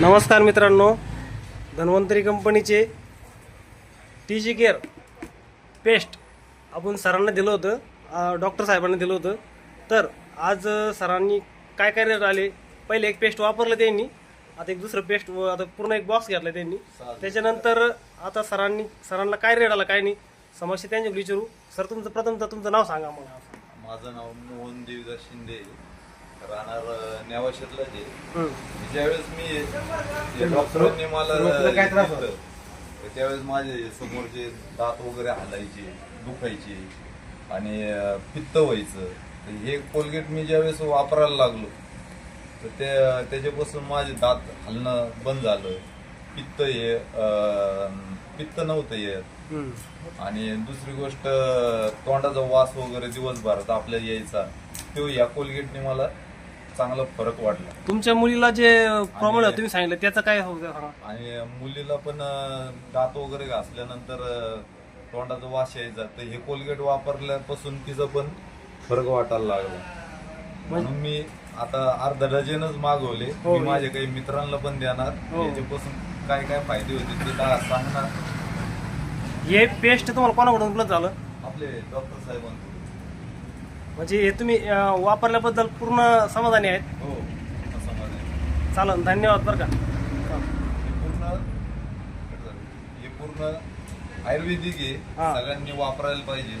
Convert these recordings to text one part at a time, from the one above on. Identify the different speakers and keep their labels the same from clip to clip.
Speaker 1: नमस्कार मित्रांनो धन्वंतरी कंपनीचे टी जी केअर पेस्ट आपण सरांना दिलं होतं डॉक्टर साहेबांना दिलं होतं. तर आज सरांनी काय काय रेट आले? पहिले एक पेस्ट वापरलं त्यांनी आता एक दुसरं पेस्ट आता पूर्ण एक बॉक्स घेतला त्यांनी. त्याच्यानंतर आता सरांनी सरांना काय रेट आला काय नाही समस्या त्यांच्या विचारू. सर तुमचं प्रथमतः तुमचं नाव सांगा मला.
Speaker 2: माझं नाव मोहन देवीदास शिंदे राहणार आहे
Speaker 1: हं.
Speaker 2: ज्यावेळेस मी डॉक्टरांनी मला
Speaker 1: काय त्रास
Speaker 2: तर त्यावेळेस माझे समोरचे दात वगैरे हालायचे दुखायचे आणि अं, पित्त व्हायचं. तर हे कोलगेट मी ज्यावेळेस वापरायला लागलो तर ते त्याच्यापासून माझे दात हलणं बंद झालं. पित्त हे अं, पित्त नव्हतं येत
Speaker 1: हं.
Speaker 2: आणि दुसरी गोष्ट तोंडाचा वास वगैरे दिवसभरात आपल्याला यायचा. तो या कोलगेटने मला चांगला फरक वाटला.
Speaker 1: तुमच्या मुलीला जे प्रॉब्लेम तुम्ही सांगितलं त्याचं काय होतं सांगा.
Speaker 2: आणि मुलीला पण अं, दात वगैरे घासल्यानंतर अं, तोंडाचा वास यायचा. तर हे कोलगेट वापरल्यापासून तिचं पण फरक वाटायला लागला. म्हणून मी आता अर्धा डझनच मागवले.
Speaker 1: हो.
Speaker 2: मी माझ्या काही मित्रांना पण देणार.
Speaker 1: हो.
Speaker 2: याच्यापासून काय काय फायदे होते ते दा- सांगणार.
Speaker 1: हे पेस्ट तुम्हाला कोणाकडून उपलब्ध झालं?
Speaker 2: आपले डॉक्टर साहेबांकडून
Speaker 1: म्हणजे हे तुम्ही अं, वापरल्याबद्दल पूर्ण समाधानी आहेत.
Speaker 2: हो माझं
Speaker 1: चालन धन्यवाद बरं का.
Speaker 2: हे पूर्ण हे पूर्ण आयुर्वेदिक आहे.
Speaker 1: हा.
Speaker 2: सगळ्यांनी वापरायला पाहिजे.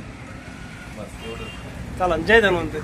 Speaker 2: बस एवढंच.
Speaker 1: चालन जय धन्वंतरी.